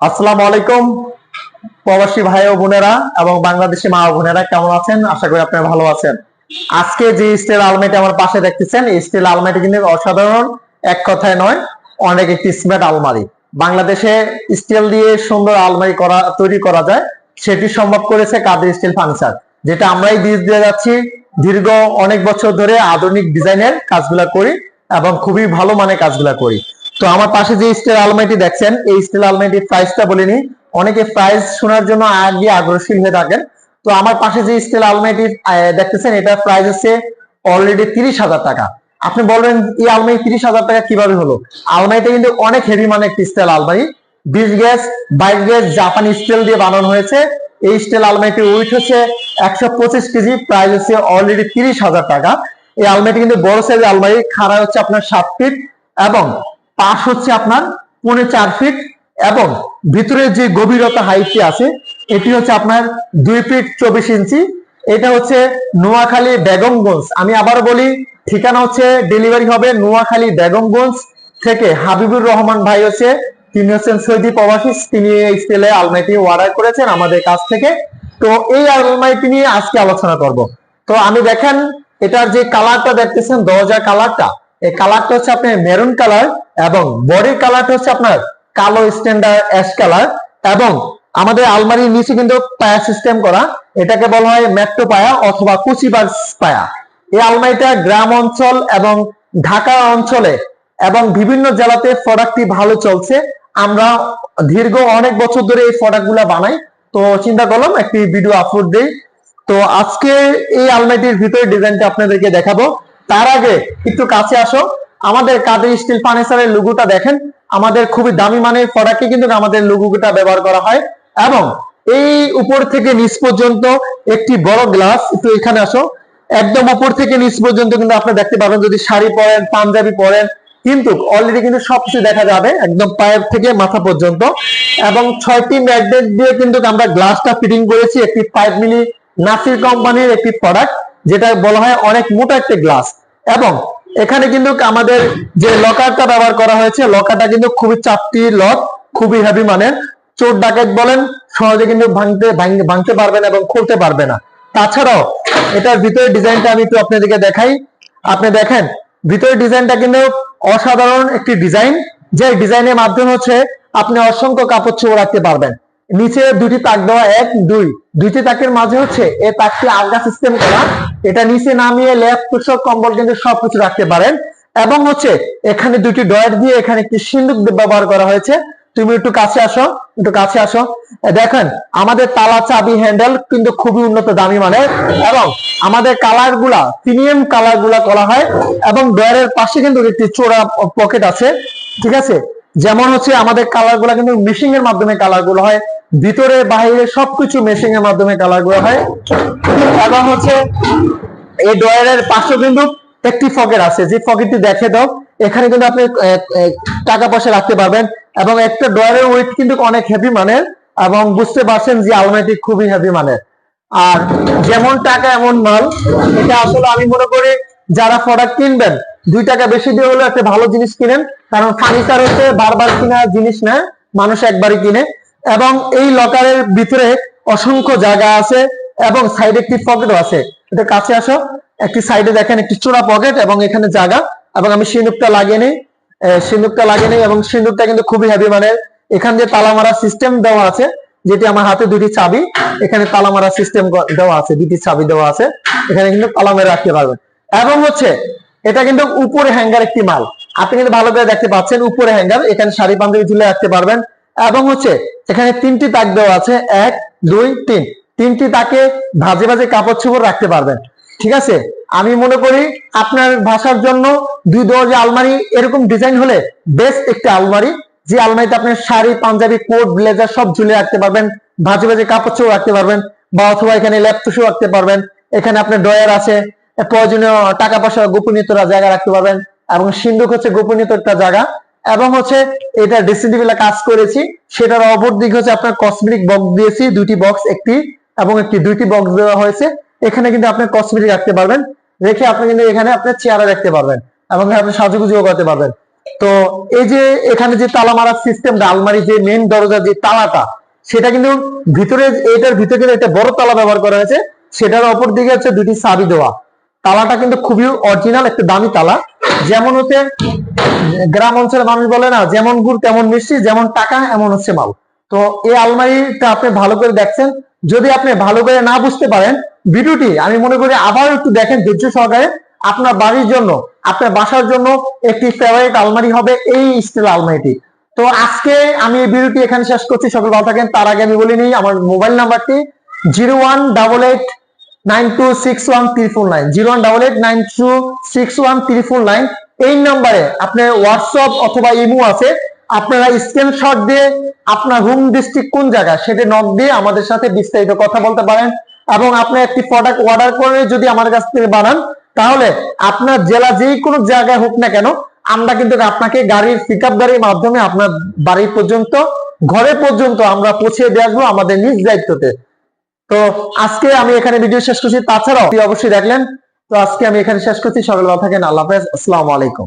আসসালামু আলাইকুম, প্রবাসী ভাই ও বোনেরা এবং বাংলাদেশি মা ও বোনেরা, কেমন আছেন? আশা করি আপনারা ভালো আছেন। আজকে যে স্টিল আলমারিটি আমার পাশে দেখতেছেন স্টিল আলমারিটি কিন্তু অসাধারণ, এক কথায় নয়, অনেক একটি স্মার্ট আলমারি। বাংলাদেশে স্টিল দিয়ে সুন্দর আলমারি করা, তৈরি করা যায়, সেটি সম্ভব করেছে কাদের স্টিল ফার্নিচার, যেটা আমরাই বীজ দিয়ে যাচ্ছি। দীর্ঘ অনেক বছর ধরে আধুনিক ডিজাইনের কাজগুলা করি এবং খুবই ভালো মানের কাজগুলা করি। তো আমার পাশে যে স্টিল আলমারিটি দেখছেন, এই স্টিল আলমারিটির প্রাইসটা বলিনি। অনেকে প্রাইস শোনার জন্য আগে আগ্রহী হয়ে থাকেন। তো আমার পাশে যে স্টিল আলমারিটি দেখতেছেন এটা প্রাইস হচ্ছে অলরেডি তিরিশ হাজার টাকা। আপনি বলবেন, এই আলমারি তিরিশ হাজার টাকা কীভাবে হলো? আলমারিটা কিন্তু অনেক হেভি মানে একটি স্টিল আলমারি। বিশ গ্যাস, বাইশ গ্যাস জাপানি স্টিল দিয়ে বানানো হয়েছে। এই স্টিল আলমারিটির ওয়েট হচ্ছে একশো পঁচিশ কেজি প্রাইস হচ্ছে অলরেডি তিরিশ হাজার টাকা। এই আলমারিটি কিন্তু বড় সাইজের আলমারি খাড়া হচ্ছে আপনার সাত ফিট এবং পাশ হচ্ছে আপনার পৌনে চার ফিট এবং ভিতরে যে গভীরতা হাইটটি আছে, এটি হচ্ছে আপনার দুই ফিট চব্বিশ ইঞ্চি। এটা হচ্ছে নোয়াখালী বেগমগঞ্জ। আমি আবার বলি, ঠিকানা হচ্ছে ডেলিভারি হবে নোয়াখালী বেগমগঞ্জ থেকে হাবিবুর রহমান ভাই হচ্ছে, তিনি হচ্ছেন সৌদি প্রবাসী, তিনি এই স্টিলে আলমারিটি অর্ডার করেছেন আমাদের কাছ থেকে। তো এই আলমারিটি নিয়ে আজকে আলোচনা করব। তো আমি দেখেন, এটার যে কালারটা দেখতেছেন, দরজার কালারটা এই কালারটা হচ্ছে আপনার মেরুন কালার এবং বডির কালারটা হচ্ছে আপনার কালো স্ট্যান্ডার্ড অ্যাশ কালার এবং আমাদের আলমারির নিচে কিন্তু পায়া সিস্টেম করা। এটাকে বলা হয় মেট্রো পায়া অথবা কুচিবার পায়া। এই আলমারিটা গ্রাম অঞ্চল এবং ঢাকা অঞ্চলে এবং বিভিন্ন জেলাতে প্রোডাক্টটি ভালো চলছে। আমরা দীর্ঘ অনেক বছর ধরে এই প্রোডাক্টগুলা বানাই। তো চিন্তা করলাম একটি ভিডিও আপলোড দেই। তো আজকে এই আলমারিটির ভিতরে ডিজাইনটা আপনাদেরকে দেখাবো। তার আগে একটু কাছে আসো। আমাদের কাদের স্টিল ফার্নিচারের লুগুটা দেখেন। আমাদের খুবই দামি মানের প্রোডাক্টে কিন্তু আমাদের লুগুটা ব্যবহার করা হয়। এবং এই উপর থেকে নিচ পর্যন্ত একটি বড় গ্লাস একটু এখানে আসো। একদম উপর থেকে নিচ পর্যন্ত কিন্তু আপনি দেখতে পাবেন যদি শাড়ি পরেন, পাঞ্জাবি পরেন, কিন্তু অলরেডি কিন্তু সবকিছু দেখা যাবে একদম পায়ের থেকে মাথা পর্যন্ত। এবং ছয়টি ম্যাগনেট দিয়ে কিন্তু আমরা গ্লাসটা ফিটিং করেছি একটি ফাইভ মিলি নাসির কোম্পানির একটি প্রোডাক্ট যেটা বলা হয় অনেক মোটা একটি গ্লাস এবং এখানে কিন্তু আমাদের যে লকারটা ব্যবহার করা হয়েছে, লকারটা কিন্তু খুবই চাপটি লক, খুবই হেভি মানের। চোর ডাকাত বলেন, সহজে কিন্তু ভাঙতে ভাঙতে পারবে না এবং খুলতে পারবে না। তাছাড়াও, এটার ভিতরে ডিজাইনটা আমি একটু আপনাদেরকে দেখাই। আপনি দেখেন, ভিতরের ডিজাইনটা কিন্তু অসাধারণ একটি ডিজাইন। যে ডিজাইনের মাধ্যমে হচ্ছে আপনি অসংখ্য কাপড় চোপড় রাখতে পারবেন। নিচে দুটি তাক দেওয়া এক, দুই। দুইটি তাকের মাঝে হচ্ছে এই তাকটি আলগা সিস্টেম করা। এটা নিচে নামিয়ে ল্যাপ তোষক কম্বল কিন্তু সবকিছু রাখতে পারেন। এবং হচ্ছে এখানে দুটি ডয়ার দিয়ে এখানে একটি সিন্দুক ব্যবহার করা হয়েছে। তুমি একটু কাছে আসো, একটু কাছে আসো। এ দেখেন, আমাদের তালা চাবি হ্যান্ডেল কিন্তু খুবই উন্নত, দামি মানের। এবং আমাদের কালারগুলা প্রিমিয়াম কালারগুলা করা হয়। এবং ডয়ারের পাশে কিন্তু একটি চোরা পকেট আছে। ঠিক আছে? যেমন হচ্ছে আমাদের কালারগুলা কিন্তু মেশিং এর মাধ্যমে কালারগুলো হয়, ভিতরে বাইরে সবকিছু মেশিং এর মাধ্যমে কালারগুলো হয়। এবং হচ্ছে এই ডয়ারের পাশে কিন্তু একটি পকেট আছে, যে পকেটটি দেখে দাও। এখানে কিন্তু আপনি টাকা পয়সা রাখতে পারবেন এবং একটা ডয়ারের ওয়েট কিন্তু অনেক হেভি মানের এবং বুঝতে পারছেন যে আলমারিটি খুবই হেভি মানের। আর যেমন টাকা, এমন মাল। এটা আসলে আমি মনে করি যারা প্রোডাক্ট কিনবেন দুই টাকা বেশি দিয়ে হলেও একটা ভালো জিনিস কিনেন কারণ ফার্নিচার হচ্ছে বারবার কিনা জিনিস না মানুষ একবারই কিনে। এবং এই লকারের ভিতরে অসংখ্য জায়গা আছে এবং সাইডে একটি পকেটও আছে। এটা কাছে আসো একটি সাইডে দেখেন একটি চোরা পকেট এবং এখানে জায়গা। এবং আমি সিন্দুকটা লাগিয়ে নিই আহ, সিন্দুকটা লাগিয়ে নিই এবং সিন্দুকটা কিন্তু খুবই হেভি মানে এখান দিয়ে তালা মারা সিস্টেম দেওয়া আছে যেটি আমার হাতে দুটি চাবি। এখানে তালা মারা সিস্টেম দেওয়া আছে দুটি চাবি দেওয়া আছে। এখানে কিন্তু তালা মেরে রাখতে পারবেন। এবং হচ্ছে, এটা কিন্তু উপরে হ্যাঙ্গার একটি মাল। আপনি কিন্তু ভালো করে দেখতে পাচ্ছেন, উপরে হ্যাঙ্গার এখানে শাড়ি পাঞ্জাবি ঝুলে রাখতে পারবেন। এবং হচ্ছে এখানে তিনটি তাক দেওয়া আছে, এক, দুই, তিন। তিনটি তাকে ভাজে ভাজে কাপড় চোপড় রাখতে পারবেন। ঠিক আছে? আমি মনে করি আপনার ভাষার জন্য দুই দরজা আলমারি, এরকম ডিজাইন হলে বেস্ট একটি আলমারি। যে আলমারিতে আপনার শাড়ি, পাঞ্জাবি, কোট, ব্লেজার সব ঝুলে রাখতে পারবেন, ভাজে ভাজে কাপড় চোপড় রাখতে পারবেন, বা অথবা এখানে ল্যাপটপও রাখতে পারবেন, এখানে আপনার ডয়ার আছে। প্রয়োজনীয় টাকা পয়সা গোপনীয়তার জায়গা রাখতে পারবেন এবং সিন্ধুক হচ্ছে গোপনীয়তার একটা জায়গা এবং হচ্ছে এটা ড্রেসিং কাজ করেছি। সেটার অপর দিক হচ্ছে আপনার কসমেটিক বক্স দিয়েছি দুটি বক্স একটি এবং একটি দুইটি বক্স দেওয়া হয়েছে। এখানে কিন্তু আপনি কসমেটিক রাখতে পারবেন। রেখে আপনি কিন্তু এখানে আপনার চেয়ারে রাখতে পারবেন এবং আপনি সাজুগুজিও করতে পারবেন। তো এই যে এখানে যে তালা মারার সিস্টেমটা আলমারি যে মেন দরজা যে তালাটা, সেটা কিন্তু ভিতরে, এটার ভিতরে কিন্তু একটা বড় তালা ব্যবহার করা হয়েছে। সেটার অপর দিকে হচ্ছে দুটি চাবি দেওয়া। তালাটা কিন্তু খুবই অরিজিনাল একটা দামি তালা। যেমন হচ্ছে, গ্রাম অঞ্চলের মানুষ বলে না, যেমন গুড় তেমন মিষ্টি, যেমন টাকা, এমন হচ্ছে মাল। তো এই আলমারিটা আপনি ভালো করে দেখছেন। যদি আপনি ভালো করে না বুঝতে পারেন, ভিডিওটি আমি মনে করি আবার একটু দেখেন ধৈর্য সহকারে। আপনার বাড়ির জন্য, আপনার বাসার জন্য একটি ফেভারিট আলমারি হবে এই স্টিল আলমারিটি। তো আজকে আমি এই ভিডিওটি এখানে শেষ করছি। সকল ভালো থাকেন। তার আগে আমি বলি নিই, আমার মোবাইল নাম্বারটি zero one double eight nine two six one triple nine, zero one double eight, nine two six one triple nine. এই নাম্বারে আপনার হোয়াটসঅ্যাপ অথবা আছে, আপনারা দিয়ে আপনার ডিস্ট্রিক্ট কোন জায়গা সেটা নক দিয়ে আমাদের সাথে বিস্তারিত কথা বলতে পারেন। এবং আপনি একটি প্রোডাক্ট অর্ডার করে যদি আমার কাছ থেকে বানান, তাহলে আপনার জেলা যে কোনো জায়গায় হোক না কেন, আমরা কিন্তু আপনাকে গাড়ির পিক গাড়ির মাধ্যমে আপনার বাড়ি পর্যন্ত, ঘরে পর্যন্ত আমরা পৌঁছে দিয়ে আসব আমাদের নিজ দায়িত্বতে। তো আজকে আমি এখানে ভিডিও শেষ করছি। তাছাড়াও অবশ্যই দেখলেন। তো আজকে আমি এখানে শেষ করছি। সকল ভালো থাকেন। আল্লাহ হাফেজ। আসসালামু আলাইকুম।